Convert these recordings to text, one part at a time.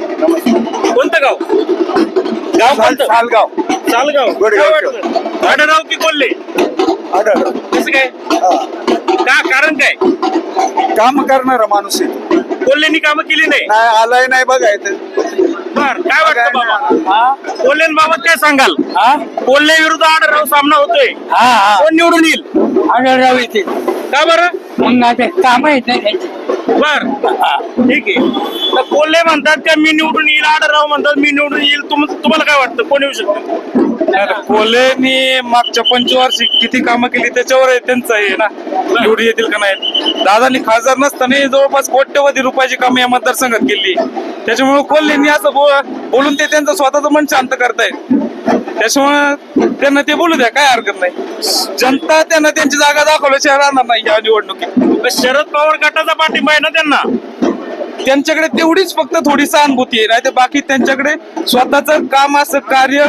नमस्कार कोणतं गाव? गाव कोणतं? सालगाव. सालगाव. काय वाटतं? आडराव की कोल्हे? आढळ कसं काय? का कारण काय? काम करणारा माणूस आहे कोल्हेनी कामं केली नाही. नाही आलाय नाही बघायचं बर काय वाटतं बाबा? कोल्हेबाबत काय सांगाल? कोल्हे विरुद्ध आडराव सामना होतोय. कोण निवडून येईल? आढळराव येते का बरं? मग आता काम येत नाही त्यांची. बर. ठीक आहे. तर कोल्हे म्हणतात त्या मी निवडून येईल आडराव म्हणतात मी निवडून येईल. तुम- तुम्हाला काय वाटतं? कोण येऊ शकतो? कोल्हेनी मागच्या पंचवार्षिक किती कामं केली त्याच्यावर आहे त्यांचं आहे ना. निवडून येतील का नाही दादानी खासदार नसताना जवळपास कोट्यवधी रुपयाची कामं या मतदारसंघात केली. त्याच्यामुळे कोल्हेनी असं बो- बोलून ते त्यांचं स्वतःचं मन शांत करतायत. त्याच्यामुळे त्यांना ते बोलू द्या काय हरकत नाही. जनता त्यांना त्यांची जागा दाखवल्याशिवाय राहणार नाही या निवडणुकीत. शरद पवार गटाचा पाठिंबा आहे ना त्यांना? त्यांच्याकडे तेवढीच फक्त थोडी सहानुभूती आहे. नाही तर बाकी त्यांच्याकडे स्वतःचं काम असं कार्य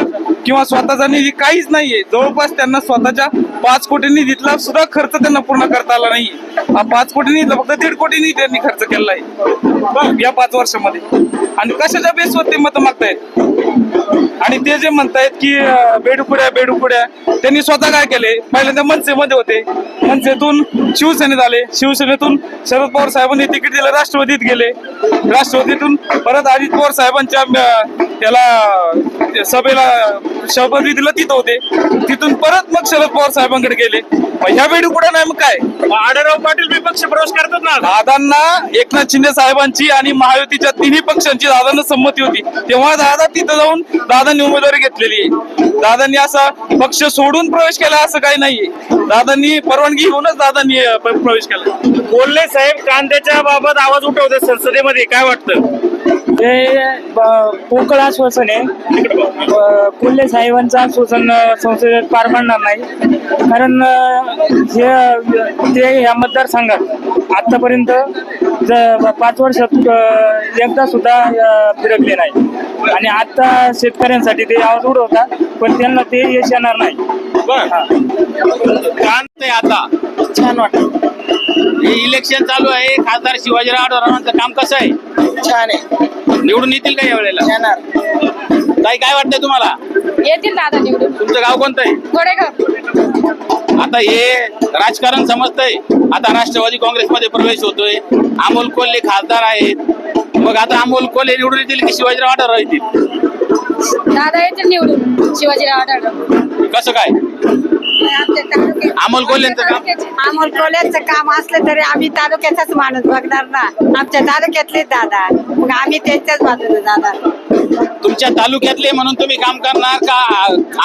किंवा स्वतःचा निधी काहीच नाहीये. जवळपास त्यांना स्वतःच्या पाच कोटी निधीतला सुद्धा खर्च त्यांना पूर्ण करता आला नाहीये. हा पाच कोटी निधी फक्त दीड कोटी निधी त्यांनी खर्च केला आहे. या पाच वर्षामध्ये. आणि कशाच्या बेसवर ते मत मागतायत? आणि ते जे म्हणतायत की बेडुकुड्या बेडुकुड्या त्यांनी स्वतः काय केले? पहिल्यांदा मनसेमध्ये होते. मनसेतून शिवसेनेत आले. शिवसेनेतून शरद पवार साहेबांनी तिकीट दिलं राष्ट्रवादीत गेले. राष्ट्रवादीतून परत अजित पवार साहेबांच्या त्याला सभेला शपथविधीला तिथं होते. तिथून परत मग शरद पवार साहेबांकडे गेले. ह्या बेडुकुड्या नाही मग काय? आडराव पाटील विपक्ष प्रवेश करतात ना दादांना एकनाथ शिंदे साहेबांची आणि महायुतीच्या तिन्ही पक्षांची दादांना संमती होती. तेव्हा दादा तिथं जाऊन दादांनी उमेदवारी घेतलेली आहे. दादांनी असा पक्ष सोडून प्रवेश केला असं काही नाही दादांनी परवानगी घेऊनच दादांनी प्रवेश केला. कोल्हे साहेब कांद्याच्या बाबत आवाज उठवते संसदेमध्ये काय वाटतं? ते पोकळ आश्वासन आहे. कोल्हे साहेबांचं आश्वासन अं, संसदेत पार पडणार नाही. कारण हे ते या मतदारसंघात आतापर्यंत ज- पाच वर्षात अं, एकदा सुद्धा फिरकले नाही. आणि आता शेतकऱ्यांसाठी ते आवाज उडवतात पण त्यांना ते यश येणार नाही आता? छान वाटत हे इलेक्शन चालू आहे. खासदार शिवाजीराव आढळरावांचं काम कसं आहे? छान आहे. निवडून येतील का यावेळेला? येणार. ताई काय वाटतंय तुम्हाला? येतील दादा निवडून. तुमचं गाव कोणतं आहे? गोडेगाव आता हे राजकारण समजतंय. आता राष्ट्रवादी काँग्रेसमध्ये प्रवेश होतोय. अमोल कोल्हे खासदार आहेत. मग आता अमोल कोल्हे निवडून येतील की शिवाजीराव आढळराव येतील? दादा येतील निवडून. शिवाजीराव आढळराव. कसं काय? अमोल कोल्हेंचं काम? अमोल कोल्यांचं काम असलं तरी आम्ही तालुक्याचाच माणूस बघणार ना. आमच्या तालुक्यातले दादा. मग आम्ही त्यांच्याच बाजूने जाणार. तुमच्या तालुक्यातले म्हणून तुम्ही काम करणार का?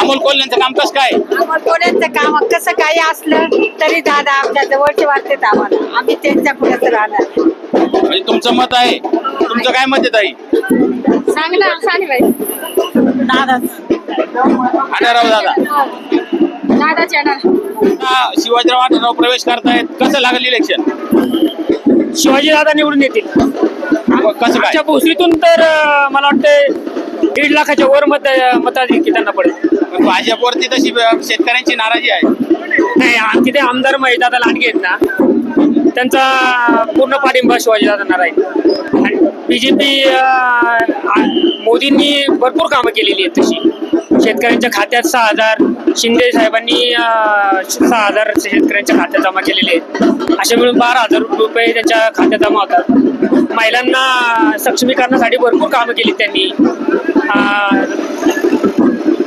अमोल कोल्हेंचं काम कसं काय? अमोल कोल्यांचं काम कसं काही असलं तरी दादा आमच्या जवळचे वाटतेत आम्हाला. आम्ही त्यांच्या पुढेच राहणार. म्हणजे तुमचं मत आहे. तुमचं काय मत आहे ताई? सांग ना सांग बाई दादाच आढळराव दादा दादाच येणार आता शिवाजीराव आढळराव प्रवेश करतायत. कसं लागेल इलेक्शन शिवाजी दादा निवडून येतील. कसं काय? आमच्या भोसरीतून तर अं, मला वाटतं दीड लाखाच्या वर मत मताधिक्य त्यांना पडेल. भाजपवरती तशी शेतकऱ्यांची नाराजी आहे. नाही आमचे ते आमदार दादा लांडगे आहेत ना त्यांचा पूर्ण पाठिंबा शिवाजी दादांना राहील. आणि बीजेपी मोदींनी भरपूर कामं केलेली आहेत तशी. शेतकऱ्यांच्या खात्यात सहा हजार शिंदे साहेबांनी सहा हजार शेतकऱ्यांच्या खात्यात जमा केलेले आहेत. असे मिळून बारा हजार रुपये त्यांच्या खात्यात जमा होतात. महिलांना सक्षमीकरणासाठी भरपूर कामं केली त्यांनी.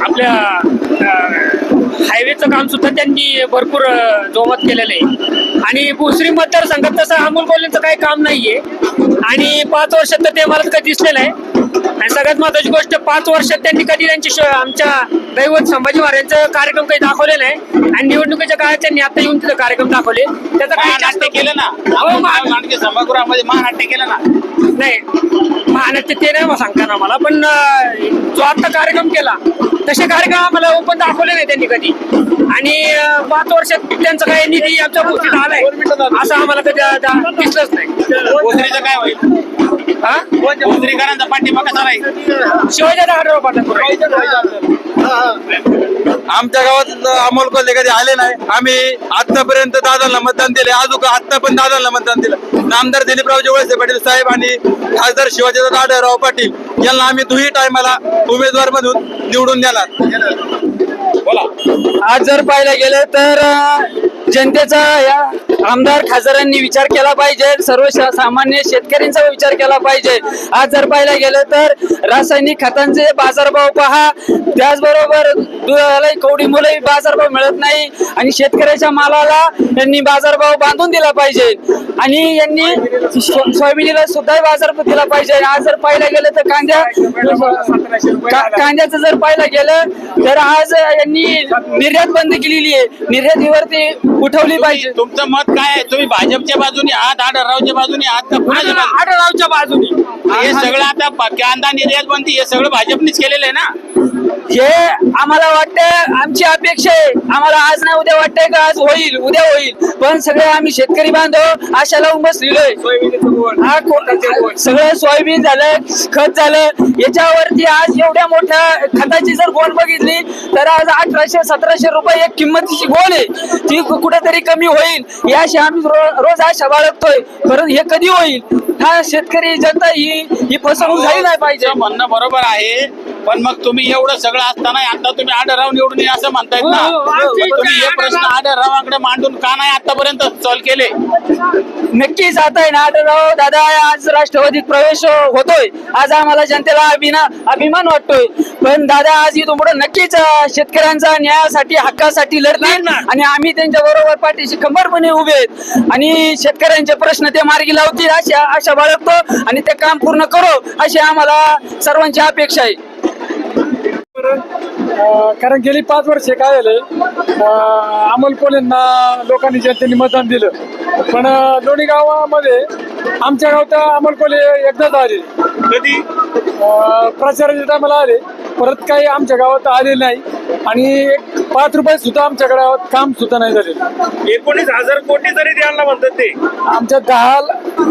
आपल्या हायवेचं काम सुद्धा त्यांनी भरपूर जोमत जोमात केलेलं आहे. आणि भोसरी मतदारसंघात तसं अमोल कोल्हेंचं काही काम नाहीये. आणि पाच वर्षात तर ते मला कधी दिसलेलं आहे आणि सगळ्यात महत्वाची गोष्ट पाच वर्षात त्यांनी कधी त्यांची आमच्या दैवत संभाजी महाराजांचा कार्यक्रम काही दाखवले नाही. आणि निवडणुकीच्या काळात त्यांनी आता येऊन तिथं कार्यक्रम दाखवले. त्याचा काही महानाट्य केलं ना? सभागृहामध्ये महानाट्य केलं ना? नाही महानाट्य ते नाही मग सांगता ना मला पण जो आता कार्यक्रम केला तसे कार्यक्रम आम्हाला ओपन दाखवले नाही त्यांनी कधी. आणि पाच वर्षात त्यांचा काही निधी आमच्या भोवतीत आलाय. असं आम्हाला कधी दिसलंच नाही. काय होईल? पाठिंबा कसा राहील शिवाजी आमच्या गावात अमोल कोल्हे कधी आले नाही. आम्ही आतापर्यंत दादांना मतदान दिले. अजून आत्ता पण दादांना मतदान दिलं. नामदार दिलीपरावजी वळसे पाटील साहेब आणि खासदार शिवाजीदादा आढळराव पाटील यांना आम्ही दुही टायमाला उमेदवार म्हणून निवडून देणार आज जर पाहायला गेलं तर जनतेचा या आमदार खासदारांनी विचार केला पाहिजे. सर्व सामान्य शेतकऱ्यांचा विचार केला पाहिजे. आज जर पाहायला गेलं तर रासायनिक खतांचे बाजारभाव पहा. त्याचबरोबर दुधाला कवडी मुलंही बाजारभाव मिळत नाही आणि शेतकऱ्याच्या मालाला यांनी बाजारभाव बांधून दिला पाहिजे. आणि यांनी सोयाबीनला सुद्धा बाजारभाव दिला पाहिजे. आज जर पाहायला गेलं तर कांद्या का- कांद्याचं जर पाहायला गेलं तर आज यांनी निर्यात बंद केलेली आहे. निर्यातीवरती उठवली पाहिजे. तुमचं मत काय आहे? तुम्ही भाजपच्या बाजूने आहात आढळरावच्या बाजूने आहात का कुणाच्या बाजूने? आढळरावच्या बाजूने. हे सगळं आता कांदा निर्यात बंदी हे सगळं भाजपनेच केलेलं आहे ना? हे आम्हाला वाटतं आमची अपेक्षा आहे. आम्हाला आज नाही उद्या वाटतंय का? आज होईल उद्या होईल. पण सगळे आम्ही शेतकरी बांधव आशाला उमस लिहिलोय हा को- सगळं सोयाबीन झालं खत झालं. याच्यावरती आज एवढ्या मोठ्या खताची जर गोल बघितली तर आज अठराशे सतराशे रुपये एक किंमतीची गोल आहे. ती कुठेतरी कमी होईल. याशी आम्ही रो- रोज आशा बाळगतोय. परंतु हे कधी होईल? हा शेतकरी जनता ही ही फसवणूक झाली नाही पाहिजे. तुमचं म्हणणं बरोबर आहे पण मग तुम्ही एवढं सगळं असताना आता तुम्ही आढळराव निवडून ये असं म्हणतायत ना. हो, हो, आमची मग तुम्ही हे प्रश्न आढळरावाकडे मांडून का नाही आतापर्यंत? सॉल्व केले. नक्कीच आता आहे ना आढळराव दादा आज राष्ट्रवादीत प्रवेश होतोय. आज आम्हाला जनतेला अभिना अभिमान वाटतोय. पण दादा आज इथून पुढे नक्कीच शेतकऱ्यांचा न्यायासाठी हक्कासाठी लढतील. आणि आम्ही त्यांच्या बरोबर पाठीशी खंबरपणे उभे आहेत. आणि शेतकऱ्यांचे प्रश्न ते मार्गी लावतील अशा आशा बाळगतो. आणि ते काम पूर्ण करू अशी आम्हाला सर्वांची अपेक्षा आहे. कारण गेली पाच वर्षे काय झाले? अमोल कोलेंना लोकांनी जनतेने मतदान दिलं. पण लोणी गावामध्ये आमच्या गावात अमोल कोले एकदाच आले. कधी? प्रचाराच्या टायमाला आले. परत काही आमच्या गावात आले नाही. आणि एक पाच रुपये सुद्धा आमच्या गावात काम सुद्धा नाही झाले. एकोणीस हजार कोटी जरी द्यायला म्हणतात ते. आमच्या दहा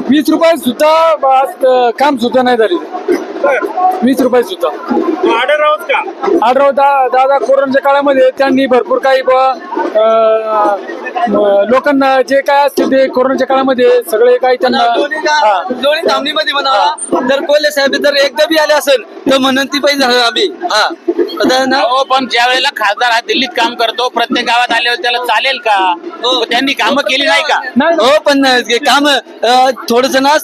वीस रुपये सुद्धा काम सुद्धा नाही झाले. वीस रुपये सुद्धा. आढळरावच का? आढळराव दा दादा कोरोनाच्या काळामध्ये त्यांनी भरपूर काही ब- अं, अं, लोकांना जे काय असतील ते कोरोनाच्या काळामध्ये सगळे काही त्यांना हा. दोन्ही धामणीमध्ये म्हणावा जर कोल्हे साहेब जर एकदा बी आले असेल तर म्हणून ती पाहिजे आम्ही. हा. हो पण ज्या वेळेला खासदार हा दिल्लीत काम करतो प्रत्येक गावात आल्यावर त्याला चालेल का? मग त्यांनी कामं केली नाही का? हो पण काम थोडस ना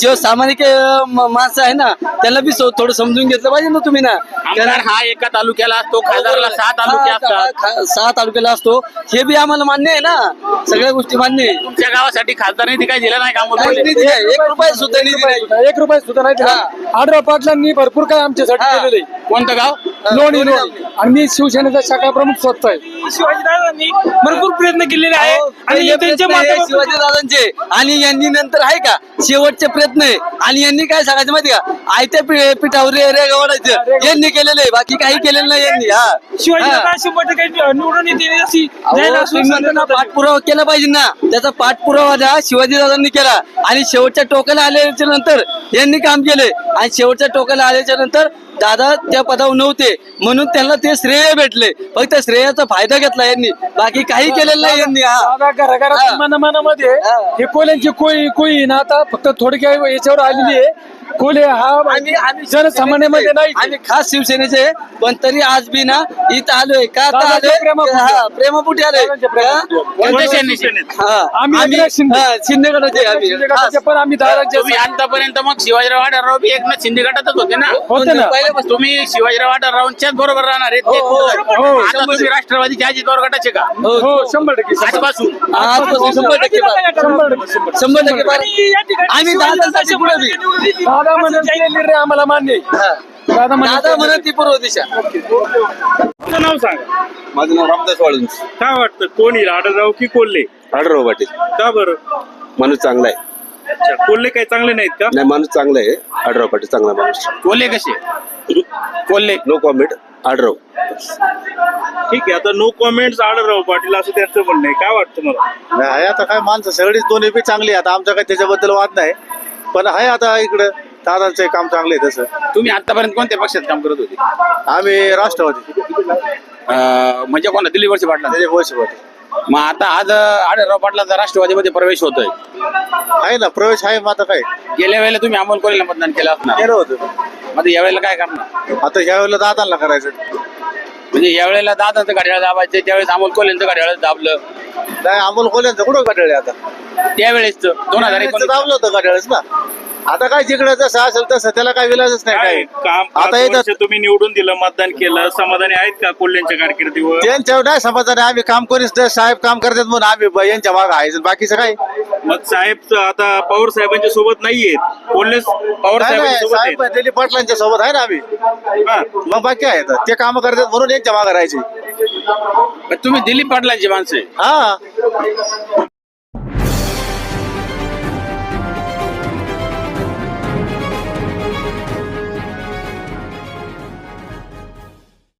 जे सामान्य अं, म- माणसं आहे ना त्याला बी सो- थोडं समजून घेतलं पाहिजे ना तुम्ही ना. आमदार हा एका तालुक्याला असतो खासदाराला सहा तालुके हा, असतात. खा- सहा तालुक्याला असतो. हे बी आम्हाला मान्य आहे ना सगळ्या गोष्टी मान्य आहे. तुमच्या गावासाठी खासदारांनी ती काही दिलं नाही का? काहीच नाही, एक रुपया सुद्धा निधी नाही एक रुपये सुद्धा नाही दिला. पाटलांनी भरपूर काही आमच्यासाठी हा. केलेलं आहे. कोणतं गाव? लोणी लोणी आणि मी शिवसेनेचा शाखा प्रमुख स्वतः आहे. शिवाजीदादांनी भरपूर प्रयत्न केलेले आहे अहो, आणि पहिले त्यांच्या प्रयत्न हे माध्यमातून शिवाजी दादांचे आणि यांनी नंतर आहे का? शेवटचे प्रयत्न आहे. आणि यांनी काय सांगायचं माहिती का? आयत्या पी- पिठावर रे रे गवडायचं यांनी केलेलं आहे. बाकी काही केलेलं नाही यांनी. हा. शिवाजी हा. दादा शंभर टक्के निवडून येतील अशी जाहीर अहो, आश्वासन तुम्ही त्यांना देतात. पाठपुरावा केला पाहिजे ना. त्याचा पाठपुरावा द्या. शिवाजी दादांनी केला. आणि शेवटच्या टोकाला आल्याच्यानंतर यांनी काम केले आणि शेवटच्या टोकाला आल्याच्यानंतर दादा त्या पदावर नव्हते. म्हणून त्यांना ते श्रेय भेटले. फक्त श्रेयाचा फायदा घेतला यांनी. बाकी काही केलेलं नाही यांनी हा. दादा घराघरात. मनामनामध्ये हा. हे कोल्यांची कोळी कोळी ना आता फक्त थोडक्या याच्यावर आलेली आहे. कोले हा जनसामान्यामध्ये नाही आम्ही खास शिवसेनेचे आहे, पण तरी आज बी ना इथं आलोय का आता आलोय प्रेमापोटी. हा, प्रेमापोटी आलोय. हा? कोणत्या सेनेचे हा. आम्ही शिंदे. हा, गटाचे आम्ही खास. पण आम्ही दादाच्या तुम्ही आतापर्यंत मग शिवाजीराव आढळराव बी एकनाथ शिंदे गटातच होते ना होते ना पहिल्यापासून तुम्ही शिवाजीराव आढळरावांच्याच बरोबर राहणार आहेत हो, हो, हो. आता तुम्ही राष्ट्रवादीचे अजित पवार गटाचे का हो, हो शंभर टक्के. आजपासून आजपासून शंभर टक्के. शंभर टक्के शंभर. आणि आम्ही दादासाठी पुढे टक्के निवडून येतील. दादा म्हणत निर्णय आम्हाला मान्य. आहे. हा. दादा म्हणत दादा म्हणत ती पूर्व दिशा. तुमचं नाव सांगा. माझं नाव रामदास वाळुंज. काय वाटतं कोण येईल आढळराव की कोल्हे? आढळराव पाटील. का बरं? माणूस चांगला आहे. अच्छा कोल्हे काही चांगले नाहीत का? नाही माणूस चांगला आहे. आढळराव पाटील चांगला माणूस. कोल्हे कसे? कोल्हे. नो कॉमेंट आढळराव ठीक आहे आता नो कॉमेंट्स आढळराव पाटील असं त्यांचं म्हणणं आहे. काय वाटतं मला नाही आता काय माणसं सगळीच दोन्ही बी चांगली आता आमचा काही त्याच्याबद्दल वाद नाही. पण आहे आता इकडं. दादांचं काम चांगलं आहे तसं. तुम्ही आतापर्यंत कोणत्या पक्षात काम करत होते? आम्ही राष्ट्रवादी. अं, म्हणजे कोणा दिल्ली वर्ष पाटला त्याचे वर्ष पाटील मग आता आज आढळराव पाटलाचा राष्ट्रवादीमध्ये प्रवेश होतोय. आहे ना प्रवेश आहे मग आता काय? गेल्या वेळेला तुम्ही अमोल कोल्हेला मतदान केलं असणार. केलं होतं. मग आता यावेळेला काय करणार? आता ह्या वेळेला दादांना करायचं. म्हणजे यावेळेला दादाचं घड्याळ दाबायचं त्यावेळेस अमोल कोल्हेंचं घड्याळ दाबलं. नाही अमोल कोल्यांचं कुठं गाठळे आता? त्यावेळेस दोन हजार एकोणीस दाबलं होतं गाठळच ना. आता काय जिकडं जसं असेल तसं त्याला काय विलाजच नाही काय काय काम आता आता येतात तुम्ही निवडून दिलं मतदान केलं समाधानी आहेत का कोल्ह्यांच्या कारकिर्दीवर? त्यांच्यावर नाही समाजाने आम्ही काम करीत नाही, साहेब काम करतात म्हणून आम्ही ब- यांच्या मागे आहे. बाकीचं काय मग साहेब आता पवार साहेबांच्या सोबत नाहीयेत. कोल्हे पवार नाही, नाही, साहेबांच्या सोबत साहेब आहेत. दिलीप पाटलांच्या सोबत आहे ना आम्ही. हा. मग बाकी आहेत ते काम करतात म्हणून यांच्या मागे राहायचे. मग तुम्ही दिलीप पाटलांची माणसं आहे हा.